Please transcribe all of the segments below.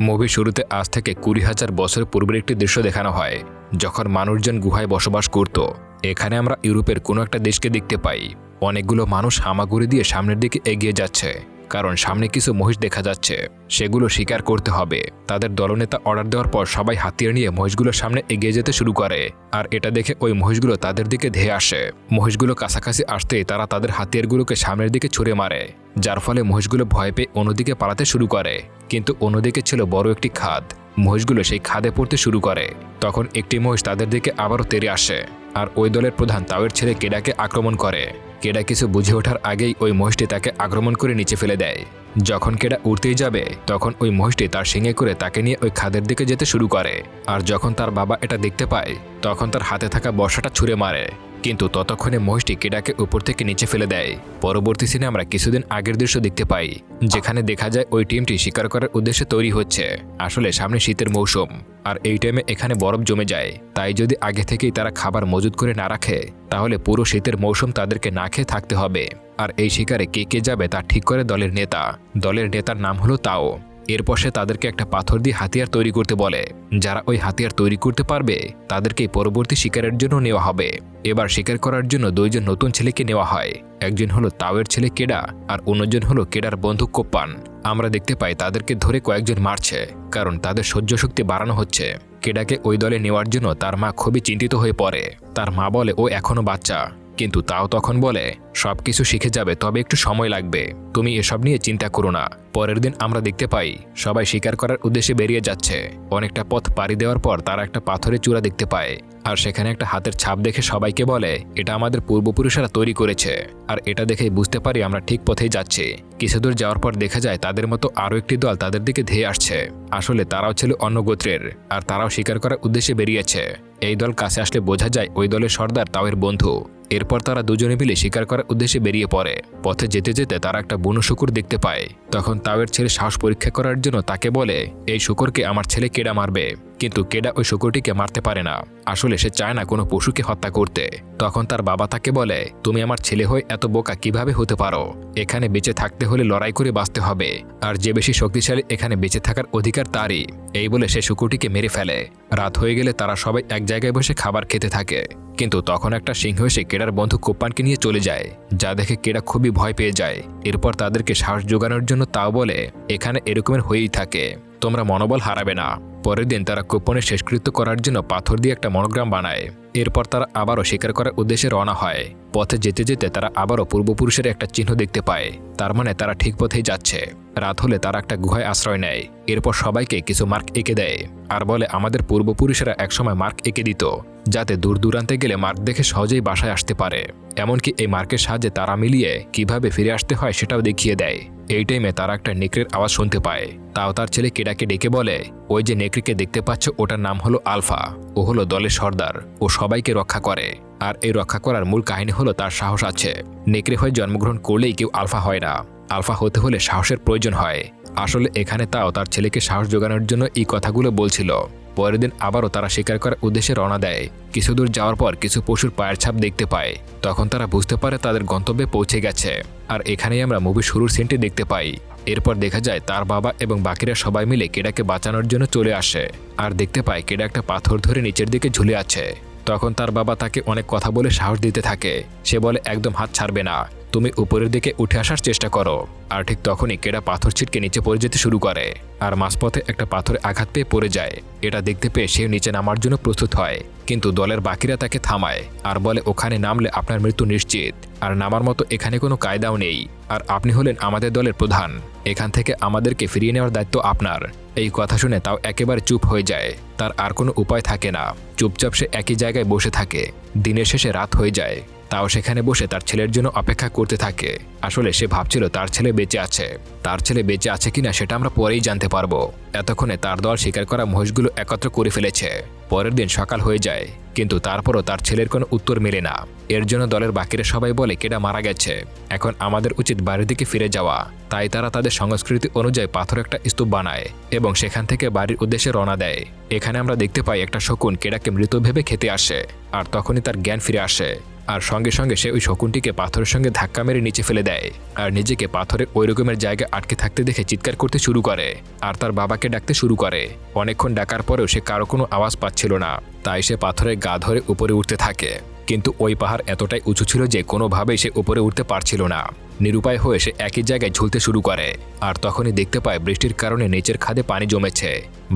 Movie শুরুতে আজ থেকে কুড়ি হাজার বছর পূর্বের একটি দৃশ্য দেখানো হয়, যখন মানুষজন গুহায় বসবাস করত। এখানে আমরা ইউরোপের কোনো একটা দেশকে দেখতে পাই। অনেকগুলো মানুষ হামাগুড়ি দিয়ে সামনের দিকে এগিয়ে যাচ্ছে, কারণ সামনে কিছু মহিষ দেখা যাচ্ছে। সেগুলো স্বীকার করতে হবে। তাদের দলনেতা অর্ডার দেওয়ার পর সবাই হাতিয়ার নিয়ে মহিষগুলোর সামনে এগিয়ে যেতে শুরু করে, আর এটা দেখে ওই মহিষগুলো তাদের দিকে ধেয়ে আসে। মহিষগুলো কাছাকাছি আসতেই তারা তাদের হাতিয়ারগুলোকে সামনের দিকে ছুঁড়ে মারে। যার ফলে মহিষগুলো ভয় পেয়ে অন্যদিকে পালাতে শুরু করে। কিন্তু অন্যদিকে ছিল বড় একটি খাদ। মহিষগুলো সেই খাদে পড়তে শুরু করে। তখন একটি মহিষ তাদের দিকে আবারও তেরে আসে। আর ওই দলের প্রধান তাওয়ের ছেলে কেডাকে আক্রমণ করে। কেডা কিছু বুঝে ওঠার আগেই ওই মহিষটি তাকে আক্রমণ করে নিচে ফেলে দেয়। যখন কেডা উঠতেই যাবে, তখন ওই মহিষটি তার শিঙে করে তাকে নিয়ে ওই খাদের দিকে যেতে শুরু করে। আর যখন তার বাবা এটা দেখতে পায়, তখন তার হাতে থাকা বর্ষাটা ছুঁড়ে মারে। কিন্তু ততক্ষণে মহিষটি কেডাকে উপর থেকে নিচে ফেলে দেয়। পরবর্তী সিনে আমরা কিছুদিন আগের দৃশ্য দেখতে পাই, যেখানে দেখা যায় ওই টিমটি শিকার করার উদ্দেশ্যে তৈরি হচ্ছে। আসলে সামনে শীতের মৌসুম, আর এই টাইমে এখানে বরফ জমে যায়। তাই যদি আগে থেকেই তারা খাবার মজুত করে না রাখে, তাহলে পুরো শীতের মৌসুম তাদেরকে না খেয়ে থাকতে হবে। আর এই শিকারে কে কে যাবে তা ঠিক করে দলের নেতা। দলের নেতার নাম হলো তাও। এরপর সে তাদেরকে একটা পাথর দিয়ে হাতিয়ার তৈরি করতে বলে। যারা ওই হাতিয়ার তৈরি করতে পারবে, তাদেরকে পরবর্তী শিকারের জন্য নেওয়া হবে। এবার শিকার করার জন্য দুইজন নতুন ছেলেকে নেওয়া হয়। একজন হলো তাওয়ের ছেলে কেডা, আর অন্যজন হলো কেডার বন্ধু কোপ্পান। আমরা দেখতে পাই তাদেরকে ধরে কয়েকজন মারছে, কারণ তাদের সহ্য শক্তি বাড়ানো হচ্ছে। কেডাকে ওই দলে নেওয়ার জন্য তার মা খুবই চিন্তিত হয়ে পড়ে। তার মা বলে, ও এখনও বাচ্চা। কিন্তু তাও তখন বলে সব কিছু শিখে যাবে, তবে একটু সময় লাগবে। তুমি এসব নিয়ে চিন্তা করো না। পরের দিন আমরা দেখতে পাই, সবাই শিকার করার উদ্দেশ্যে বেরিয়ে যাচ্ছে। অনেকটা পথ পাড়ি দেওয়ার পর তারা একটা পাথরের চূড়া দেখতে পায়। আর সেখানে একটা হাতের ছাপ দেখে সবাইকে বলে, এটা আমাদের পূর্বপুরুষেরা তৈরি করেছে। আর এটা দেখেই বুঝতে পারি আমরা ঠিক পথেই যাচ্ছি। কিছুদূর যাওয়ার পর দেখা যায় তাদের মতো আরও একটি দল তাদের দিকে ধেয়ে আসছে। আসলে তারাও ছিল অন্য গোত্রের, আর তারাও শিকার করার উদ্দেশ্যে বেরিয়েছে। এই দল কাছে আসলে বোঝা যায় ওই দলের সর্দার তাওয়ের বন্ধু। এরপর তারা দুজনে মিলে শিকার করার উদ্দেশ্যে বেরিয়ে পড়ে। পথে যেতে যেতে তারা একটা বুনো শুকুর দেখতে পায়। তখন তাওয়ের ছেলে সাহস পরীক্ষা করার জন্য তাকে বলে, এই শুকুরকে আমার ছেলে কেডা মারবে? কিন্তু কেডা ওই শুকুরটিকে মারতে পারে না। আসলে সে চায় না কোনো পশুকে হত্যা করতে। তখন তার বাবা তাকে বলে, তুমি আমার ছেলে হয়ে এত বোকা কীভাবে হতে পারো? এখানে বেঁচে থাকতে হলে লড়াই করে বাঁচতে হবে। আর যে বেশি শক্তিশালী এখানে বেঁচে থাকার অধিকার তারই। এই বলে সে শুকুরটিকে মেরে ফেলে। রাত হয়ে গেলে তারা সবাই এক জায়গায় বসে খাবার খেতে থাকে। কিন্তু তখন একটা সিংহ এসে কেডার বন্ধু কোপ্পানকে নিয়ে চলে যায়, যা দেখে কেডা খুবই ভয় পেয়ে যায়। এরপর তাদেরকে সাহস জোগানোর জন্য তাও বলে, এখানে এরকমের হয়েই থাকে। তোমরা মনোবল হারাবে না। পরের দিন তারা কোপনের শেষকৃত্য করার জন্য পাথর দিয়ে একটা মনোগ্রাম বানায়। এরপর তারা আবারও শিকার করার উদ্দেশ্যে রওনা হয়। পথে যেতে যেতে তারা আবারও পূর্বপুরুষের একটা চিহ্ন দেখতে পায়। তার মানে তারা ঠিক পথেই যাচ্ছে। রাত হলে তারা একটা গুহায় আশ্রয় নেয়। এরপর সবাইকে কিছু মার্ক এঁকে দেয়। আর বলে, আমাদের পূর্বপুরুষেরা একসময় মার্ক এঁকে দিত, যাতে দূর দূরান্তে গেলে মার্ক দেখে সহজেই বাসায় আসতে পারে। এমনকি এই মার্কের সাহায্যে তারা মিলিয়ে কীভাবে ফিরে আসতে হয় সেটাও দেখিয়ে দেয়। এই টাইমে তারা একটা নেকড়ের আওয়াজ শুনতে পায়। তাও তার ছেলে কেডাকে ডেকে বলে, ওই যে নেকড়িকে দেখতে পাচ্ছ, ওটার নাম হলো আলফা। ও হলো দলের সর্দার। ও সবাইকে রক্ষা করে। আর এই রক্ষা করার মূল কাহিনী হলো তার সাহস আছে। নেকড়ে হয়ে জন্মগ্রহণ করলেই কেউ আলফা হয় না। আলফা হতে হলে সাহসের প্রয়োজন হয়। আসলে এখানে তাও তার ছেলেকে সাহস জোগানোর জন্য এই কথাগুলো বলছিল। পরের দিন আবারও তারা শিকার করার উদ্দেশ্যে রওনা দেয়। কিছু দূর যাওয়ার পর কিছু পশুর পায়ের ছাপ দেখতে পায়। তখন তারা বুঝতে পারে তাদের গন্তব্যে পৌঁছে গেছে। আর এখানেই আমরা মুভি শুরুর সিনটি দেখতে পাই। এরপর দেখা যায় তার বাবা এবং বাকিরা সবাই মিলে কেডাকে বাঁচানোর জন্য চলে আসে। আর দেখতে পায় কেডা একটা পাথর ধরে নিচের দিকে ঝুলে আছে। তখন তার বাবা তাকে অনেক কথা বলে সাহস দিতে থাকে। সে বলে, একদম হাত ছাড়বে না। তুমি উপরের দিকে উঠে আসার চেষ্টা করো। আর ঠিক তখনই কেডা পাথর ছিটকে নিচে পড়ে যেতে শুরু করে আর মাঝপথে একটা পাথরে আঘাত পেয়ে পড়ে যায়। এটা দেখতে পেয়ে সে নিচে নামার জন্য প্রস্তুত হয়, কিন্তু দলের বাকিরা তাকে থামায় আর বলে, ওখানে নামলে আপনার মৃত্যু নিশ্চিত। আর নামার মতো এখানে কোনো কায়দাও নেই। আর আপনি হলেন আমাদের দলের প্রধান। এখান থেকে আমাদেরকে ফিরিয়ে নেওয়ার দায়িত্ব আপনার। এই কথা শুনে তাও একেবারে চুপ হয়ে যায়। তার আর কোনো উপায় থাকে না। চুপচাপ সে একই জায়গায় বসে থাকে। দিনের শেষে রাত হয়ে যায়। তাও সেখানে বসে তার ছেলের জন্য অপেক্ষা করতে থাকে। আসলে সে ভাবছিল তার ছেলে বেঁচে আছে। তার ছেলে বেঁচে আছে কিনা সেটা আমরা পরেই জানতে পারব। এতক্ষণে তার দল শিকার করা মহিষগুলো একত্র করে ফেলেছে। পরের দিন সকাল হয়ে যায়, কিন্তু তারপরও তার ছেলের কোনো উত্তর মেলে না। এর জন্য দলের বাকিরা সবাই বলে কেডা মারা গেছে। এখন আমাদের উচিত বাড়ির দিকে ফিরে যাওয়া। তাই তারা তাদের সংস্কৃতি অনুযায়ী পাথর একটা স্তূপ বানায় এবং সেখান থেকে বাড়ির উদ্দেশ্যে রওনা দেয়। এখানে আমরা দেখতে পাই একটা শকুন কেডাকে মৃত ভেবে খেতে আসে, আর তখনই তার জ্ঞান ফিরে আসে। আর সঙ্গে সঙ্গে সে ওই শকুনটিকে পাথরের সঙ্গে ধাক্কা মেরে নিচে ফেলে দেয় আর নিজেকে পাথরের ওই রকমের জায়গায় আটকে থাকতে দেখে চিৎকার করতে শুরু করে আর তার বাবাকে ডাকতে শুরু করে। অনেকক্ষণ ডাকার পরেও সে কারও কোনো আওয়াজ পাচ্ছিল না। তাই সে পাথরের গা ধরে উপরে উঠতে থাকে। কিন্তু ওই পাহাড় এতটাই উঁচু ছিল যে কোনোভাবেই সে উপরে উঠতে পারছিল না। নিরুপায় হয়ে সে একই জায়গায় ঝুলতে শুরু করে, আর তখনই দেখতে পায় বৃষ্টির কারণে নিচের খাদে পানি জমেছে।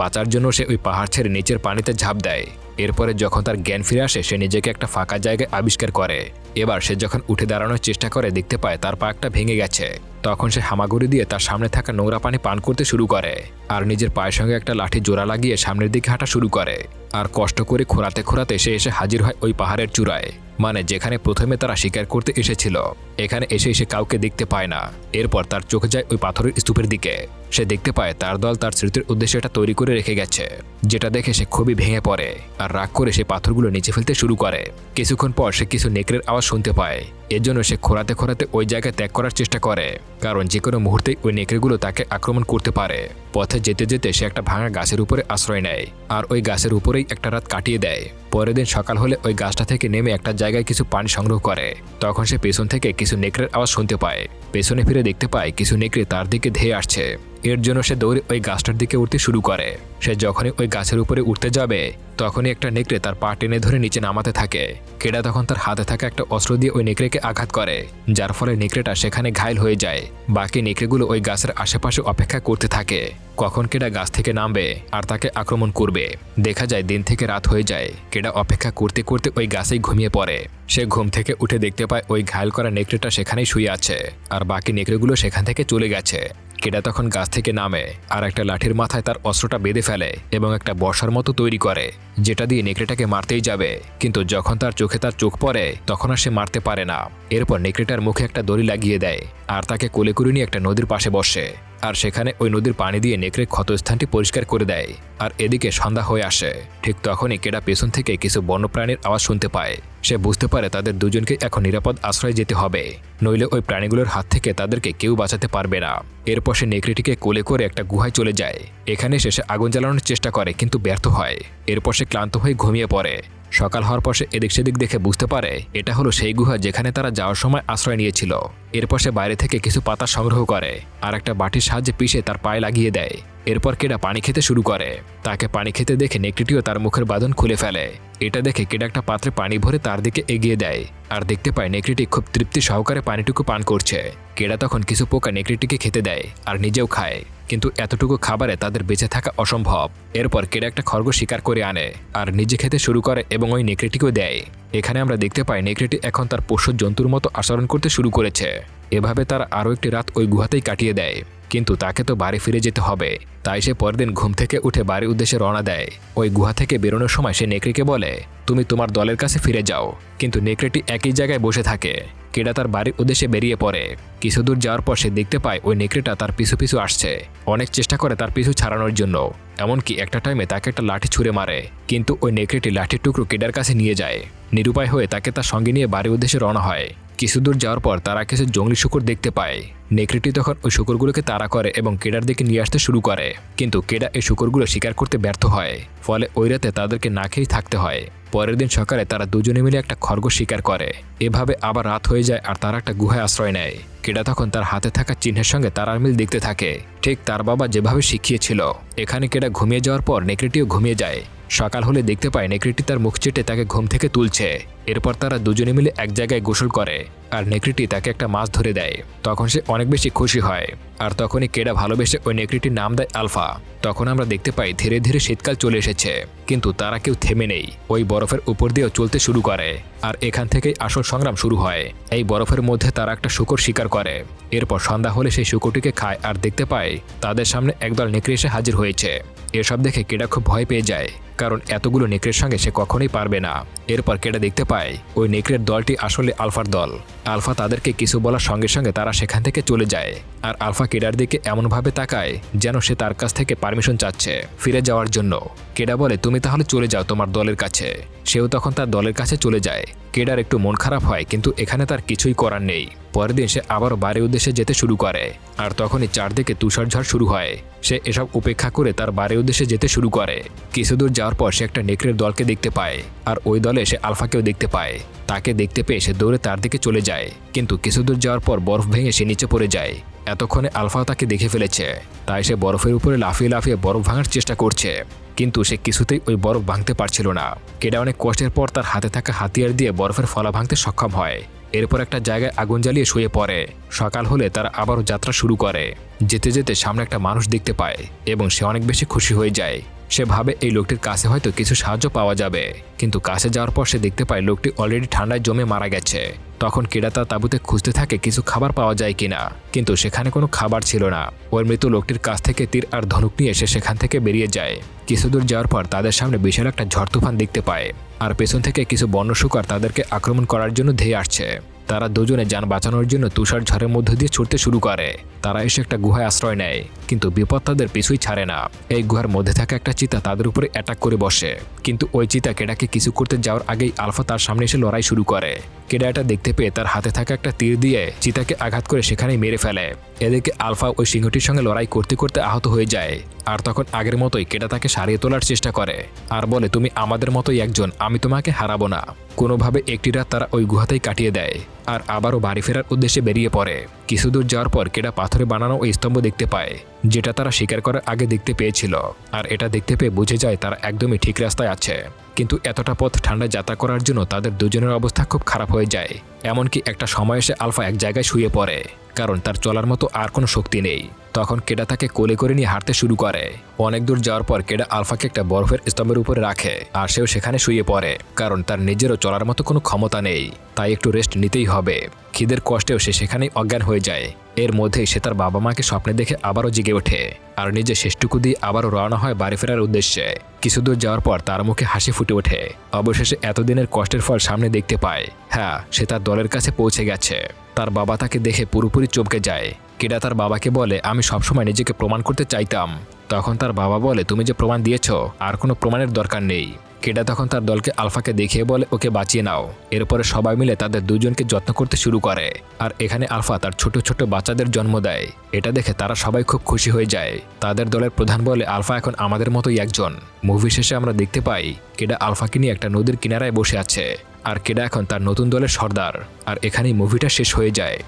বাঁচার জন্য সে ওই পাহাড় ছেড়ে নিচের পানিতে ঝাঁপ দেয়। এরপরে যখন তার জ্ঞান ফিরে আসে, সে নিজেকে একটা ফাঁকা জায়গায় আবিষ্কার করে। এবার সে যখন উঠে দাঁড়ানোর চেষ্টা করে, দেখতে পায় তার পা একটা ভেঙে গেছে। তখন সে হামাগুড়ি দিয়ে তার সামনে থাকা নোংরা পানি পান করতে শুরু করে, আর নিজের পায়ের সঙ্গে একটা লাঠি জোড়া লাগিয়ে সামনের দিকে হাঁটা শুরু করে। আর কষ্ট করে খোরাতে খোরাতে সে এসে হাজির হয় ওই পাহাড়ের চূড়ায়। মানে যেখানে প্রথমে তারা শিকার করতে এসেছিল। এখানে এসে এসে কাউকে দেখতে পায় না। এরপর তার চোখে যায় ওই পাথরের স্তূপের দিকে। সে দেখতে পায় তার দল তার স্মৃতির উদ্দেশ্যে এটা তৈরি করে রেখে গেছে। যেটা দেখে সে খুবই ভেঙে পড়ে আর রাগ করে সে পাথরগুলো নিচে ফেলতে শুরু করে। কিছুক্ষণ পর সে কিছু নেকড়ের আওয়াজ শুনতে পায়। এর জন্য সে খোরাতে খোরাতে ওই জায়গায় ত্যাগ করার চেষ্টা করে। কারণ যে কোনো মুহূর্তে ওই নেকড়েগুলো তাকে আক্রমণ করতে পারে। পথে যেতে যেতে সে একটা ভাঙা গাছের উপরে আশ্রয় নেয় আর ওই গাছের উপরেই একটা রাত কাটিয়ে দেয়। পরের দিন সকাল হলে ওই গাছটা থেকে নেমে একটা জায়গায় কিছু পানি সংগ্রহ করে। তখন সে পেছন থেকে কিছু নেকড়ের আওয়াজ শুনতে পায়। পেছনে ফিরে দেখতে পায় কিছু নেকড়ে তার দিকে ধেয়ে আসছে। এর জন্য সে দৌড়ে ওই গাছটার দিকে উঠতে শুরু করে। সে যখনই ওই গাছের উপরে উঠতে যাবে, তখনই একটা নেকড়ে তার পা টেনে ধরে নিচে নামাতে থাকে। কেডা তখন তার হাতে থাকা একটা অস্ত্র দিয়ে ওই নেকড়েকে আঘাত করে, যার ফলে নেকড়েটা সেখানে ঘায়ল হয়ে যায়। বাকি নেকড়েগুলো ওই গাছের আশেপাশে অপেক্ষা করতে থাকে। কখন কেডা গাছ থেকে নামবে আর তাকে আক্রমণ করবে, দেখা যায় দিন থেকে রাত হয়ে যায়। কেডা অপেক্ষা করতে করতে ওই গাছেই ঘুমিয়ে পড়ে। সে ঘুম থেকে উঠে দেখতে পায় ওই ঘায়ল করা নেকড়েটা সেখানেই শুয়ে আছে, আর বাকি নেকড়েগুলো সেখান থেকে চলে গেছে। কেডা তখন গাছ থেকে নামে আর একটা লাঠির মাথায় তার অস্ত্রটা বেঁধে ফেলে এবং একটা বসার মতো তৈরি করে, যেটা দিয়ে নেকড়েটাকে মারতেই যাবে। কিন্তু যখন তার চোখে তার চোখ পড়ে, তখন আর সে মারতে পারে না। এরপর নেকড়েটার মুখে একটা দড়ি লাগিয়ে দেয় আর তাকে কোলে করে নিয়ে একটা নদীর পাশে বসে। আর সেখানে ওই নদীর পানি দিয়ে নেকড়ে ক্ষতস্থানটি পরিষ্কার করে দেয়। আর এদিকে সন্ধ্যা হয়ে আসে। ঠিক তখনই কেডা পেছন থেকে কিছু বন্যপ্রাণীর আওয়াজ শুনতে পায়। সে বুঝতে পারে তাদের দুজনকে এখন নিরাপদ আশ্রয় যেতে হবে। নইলে ওই প্রাণীগুলোর হাত থেকে তাদেরকে কেউ বাঁচাতে পারবে না। এরপর সে নেকড়েটিকে কোলে করে একটা গুহায় চলে যায়। এখানে শেষে আগুন জ্বালানোর চেষ্টা করে, কিন্তু ব্যর্থ হয়। এরপর সে ক্লান্ত হয়ে ঘুমিয়ে পড়ে। সকাল হওয়ার পর সে এদিক সেদিক দেখে বুঝতে পারে, এটা হলো সেই গুহা যেখানে তারা যাওয়ার সময় আশ্রয় নিয়েছিল। এরপর সে বাইরে থেকে কিছু পাতা সংগ্রহ করে আর একটা বাটির সাহায্যে পিষে তার পায়ে লাগিয়ে দেয়। এরপর কেডা পানি খেতে শুরু করে। তাকে পানি খেতে দেখে নেকড়িটিও তার মুখের বাঁধন খুলে ফেলে। এটা দেখে কেডা একটা পাত্রে পানি ভরে তার দিকে এগিয়ে দেয় আর দেখতে পায় নেকড়িটি খুব তৃপ্তি সহকারে পানিটুকু পান করছে। কেডা তখন কিছু পোকা নেকড়িটিকে খেতে দেয় আর নিজেও খায়। কিন্তু এতটুকু খাবারে তাদের বেঁচে থাকা অসম্ভব। এরপর কেড়ে একটা খরগোশ শিকার করে আনে আর নিজে খেতে শুরু করে এবং ওই নেকড়েটিকেও দেয়। এখানে আমরা দেখতে পাই নেকড়েটি এখন তার পোষ্য জন্তুর মতো আচরণ করতে শুরু করেছে। এভাবে তার আরও একটি রাত ওই গুহাতেই কাটিয়ে দেয়। কিন্তু তাকে তো বাড়ি ফিরে যেতে হবে। তাই সে পরের দিন ঘুম থেকে উঠে বাড়ির উদ্দেশ্যে রওনা দেয়। ওই গুহা থেকে বেরোনোর সময় সে নেকড়িকে বলে, তুমি তোমার দলের কাছে ফিরে যাও। কিন্তু নেকড়েটি একই জায়গায় বসে থাকে। কেডা তার বাড়ির উদ্দেশ্যে বেরিয়ে পড়ে। কিছু দূর যাওয়ার পর সে দেখতে পায় ওই নেকড়েটা তার পিছু পিছু আসছে। অনেক চেষ্টা করে তার পিছু ছাড়ানোর জন্য। এমনকি একটা টাইমে তাকে একটা লাঠি ছুঁড়ে মারে। কিন্তু ওই নেকড়েটি লাঠির টুকরো কেডার কাছে নিয়ে যায়। নিরুপায় হয়ে তাকে তার সঙ্গে নিয়ে বাড়ির উদ্দেশ্যে রওনা হয়। কিছু দূর যাওয়ার পর তারা কিছু জঙ্গলি শুকুর দেখতে পায়। নেকড়েটি তখন ওই শুকুরগুলোকে তাড়া করে এবং কেডার দিকে নিয়ে আসতে শুরু করে। কিন্তু কেডা এই শুকুরগুলো শিকার করতে ব্যর্থ হয়, ফলে ওই রাতে তাদেরকে না খেয়েই থাকতে হয়। পরের দিন সকালে তারা দুজনে মিলে একটা খরগোশ শিকার করে। এভাবে আবার রাত হয়ে যায় আর তারা একটা গুহায় আশ্রয় নেয়। কেডা তখন তার হাতে থাকা চিহ্নের সঙ্গে তারার মিল দেখতে থাকে। ঠিক তার বাবা যেভাবে শিখিয়েছিল, এখানে কেডা ঘুমিয়ে যাওয়ার পর নেকড়েটিও ঘুমিয়ে যায়। সকাল হলে দেখতে পায় নেকড়েটি তার মুখ চেটে তাকে ঘুম থেকে তুলছে। এরপর তারা দুজনে মিলে এক জায়গায় গোসল করে। আর নেকড়িটি তাকে একটা মাছ ধরে দেয়। তখন সে অনেক বেশি খুশি হয়। আর তখনই কেডা ভালোবেসে ওই নেকড়িটির নাম দেয় আলফা। তখন আমরা দেখতে পাই ধীরে ধীরে শীতকাল চলে এসেছে। কিন্তু তারা কেউ থেমে নেই। ওই বরফের উপর দিয়েও চলতে শুরু করে। আর এখান থেকেই আসল সংগ্রাম শুরু হয়। এই বরফের মধ্যে তারা একটা শুকর শিকার করে। এরপর সন্ধ্যা হলে সেই শুকরটিকে খায় আর দেখতে পায় তাদের সামনে একদল নেকড়ে এসে হাজির হয়েছে। এসব দেখে কেডা খুব ভয় পেয়ে যায়। কারণ এতগুলো নেকড়ের সঙ্গে সে কখনোই পারবে না। এরপর কেডা দেখতে পায় ওই নেকড়ের দলটি আসলে আলফার দল। আলফা তাদেরকে কিছু বলার সঙ্গে সঙ্গে তারা সেখান থেকে চলে যায়। আর আলফা কেডার দিকে এমনভাবে তাকায় যেন সে তার কাছ থেকে পারমিশন চাচ্ছে ফিরে যাওয়ার জন্য। কেডা বলে, তুমি তাহলে চলে যাও তোমার দলের কাছে। সেও তখন তার দলের কাছে চলে যায়। কেডার একটু মন খারাপ হয়, কিন্তু এখানে তার কিছুই করার নেই। পরের দিন সে আবারও বাড়ির উদ্দেশ্যে যেতে শুরু করে, আর তখনই চারদিকে তুষারঝড় শুরু হয়। সে এসব উপেক্ষা করে তার বাড়ির উদ্দেশ্যে যেতে শুরু করে। কিছুদূর যাওয়ার পর সে একটা নেকড়ের দলকে দেখতে পায়, আর ওই দলে সে আলফাকেও দেখতে পায়। তাকে দেখতে পেয়ে সে দৌড়ে তার দিকে চলে যায়, কিন্তু কিছু দূর যাওয়ার পর বরফ ভেঙে সে নিচে পড়ে যায়। এতক্ষণে আলফা তাকে দেখে ফেলেছে। তাই সে বরফের উপরে লাফিয়ে লাফিয়ে বরফ ভাঙার চেষ্টা করছে। কিন্তু সে কিছুতেই ওই বরফ ভাঙতে পারছিল না। কেডা অনেক কষ্টের পর তার হাতে থাকা হাতিয়ার দিয়ে বরফের ফলা ভাঙতে সক্ষম হয়। এরপর একটা জায়গায় আগুন জ্বালিয়ে শুয়ে পড়ে। সকাল হলে তারা আবারও যাত্রা শুরু করে। যেতে যেতে সামনে একটা মানুষ দেখতে পায় এবং সে অনেক বেশি খুশি হয়ে যায়। সে ভাবে এই লোকটির কাছে হয়তো কিছু সাহায্য পাওয়া যাবে। কিন্তু কাছে যাওয়ার পর সে দেখতে পায় লোকটি অলরেডি ঠান্ডায় জমে মারা গেছে। তখন কেডা তার তাঁবুতে খুঁজতে থাকে কিছু খাবার পাওয়া যায় কিনা। কিন্তু সেখানে কোনো খাবার ছিল না। ওই মৃত লোকটির কাছ থেকে তীর আর ধনুক নিয়ে সে সেখান থেকে বেরিয়ে যায়। কিছু দূর যাওয়ার পর তাদের সামনে বিশাল একটা ঝড় তুফান দেখতে পায়। আর পেছন থেকে কিছু বন্য শুকর তাদেরকে আক্রমণ করার জন্য ধেয়ে আসছে। তারা দুজনে যান বাঁচানোর জন্য তুষার ঝড়ের মধ্য দিয়ে ছুটতে শুরু করে। তারা এসে একটা গুহায় আশ্রয় নেয়। কিন্তু বিপদ তাদের পিছুই ছাড়ে না। এই গুহার মধ্যে থাকা একটা চিতা তাদের উপরে অ্যাটাক করে বসে। কিন্তু ওই চিতা কেডাকে কিছু করতে যাওয়ার আগেই আলফা তার সামনে এসে লড়াই শুরু করে। কেডা এটা দেখতে পেয়ে তার হাতে থাকা একটা তীর দিয়ে চিতাকে আঘাত করে সেখানেই মেরে ফেলে। এদিকে আলফা ওই সিংহটির সঙ্গে লড়াই করতে করতে আহত হয়ে যায়। আর তখন আগের মতোই কেডা তাকে সারিয়ে তোলার চেষ্টা করে। আর বলে, তুমি আমাদের মতোই একজন, আমি তোমাকে হারাবো না। কোনোভাবে একটি রাত তারা ওই গুহাতেই কাটিয়ে দেয়। আর আবারও বাড়ি ফেরার উদ্দেশ্যে বেরিয়ে পড়ে। কিছু দূর যাওয়ার পর কেডা পাথরে বানানো ওই স্তম্ভ দেখতে পায়, যেটা তারা শিকার করার আগে দেখতে পেয়েছিল। আর এটা দেখতে পেয়ে বুঝে যায় তারা একদমই ঠিক রাস্তায় আছে। কিন্তু এতটা পথ ঠান্ডা যাত্রা করার জন্য তাদের দুজনের অবস্থা খুব খারাপ হয়ে যায়। এমনকি একটা সময় এসে আলফা এক জায়গায় শুয়ে পড়ে, কারণ তার চলার মতো আর কোনো শক্তি নেই। তখন কেডা তাকে কোলে করে নিয়ে হাঁটতে শুরু করে। অনেক দূর যাওয়ার পর কেডা আলফাকে একটা বরফের স্তম্ভের উপরে রাখে, আর সেও সেখানে শুয়ে পড়ে, কারণ তার নিজেরও চলার মতো কোনো ক্ষমতা নেই। তাই একটু রেস্ট নিতেই হবে। খিদের কষ্টেও সে সেখানেই অজ্ঞান হয়ে যায়। এর মধ্যেই সে তার বাবা মাকে স্বপ্নে দেখে আবারও জেগে ওঠে আর নিজে শেষটুকু দিয়ে আবারও রওনা হয় বাড়ি ফেরার উদ্দেশ্যে। কিছু দূর যাওয়ার পর তার মুখে হাসি ফুটে ওঠে। অবশেষে এতদিনের কষ্টের ফল সামনে দেখতে পায়। হ্যাঁ সে তার দলের কাছে পৌঁছে গেছে। তার বাবা তাকে দেখে পুরোপুরি চমকে যায়। কেডা তার বাবাকে বলে, আমি সবসময় নিজেকে প্রমাণ করতে চাইতাম। তখন তার বাবা বলে, তুমি যে প্রমাণ দিয়েছ, আর কোনো প্রমাণের দরকার নেই। কেডা তখন তার দলকে আলফাকে দেখিয়ে বলে, ওকে বাঁচিয়ে নাও। এরপরে সবাই মিলে তাদের দুজনকে যত্ন করতে শুরু করে। আর এখানে আলফা তার ছোট ছোট বাচ্চাদের জন্ম দেয়। এটা দেখে তারা সবাই খুব খুশি হয়ে যায়। তাদের দলের প্রধান বলে, আলফা এখন আমাদের মতোই একজন। মুভি শেষে আমরা দেখতে পাই কেডা আলফাকে নিয়ে একটা নদীর কিনারায় বসে আছে। আর কেডা এখন তার নতুন দলের সর্দার। আর এখানেই মুভিটা শেষ হয়ে যায়।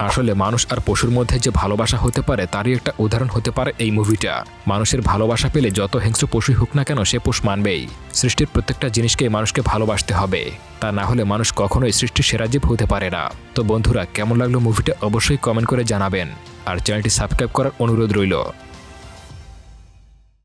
আসলে মানুষ আর পশুর মধ্যে যে ভালোবাসা হতে পারে, তারই একটা উদাহরণ হতে পারে এই মুভিটা। মানুষের ভালোবাসা পেলে যত হিংস্র পশুই হোক না কেন সে পোষ মানবেই। সৃষ্টির প্রত্যেকটা জিনিসকেই মানুষকে ভালোবাসতে হবে। তা না হলে মানুষ কখনোই সৃষ্টির সেরা জীব হতে পারে না। তো বন্ধুরা, কেমন লাগল মুভিটা অবশ্যই কমেন্ট করে জানাবেন। আর চ্যানেলটি সাবস্ক্রাইব করার অনুরোধ রইল।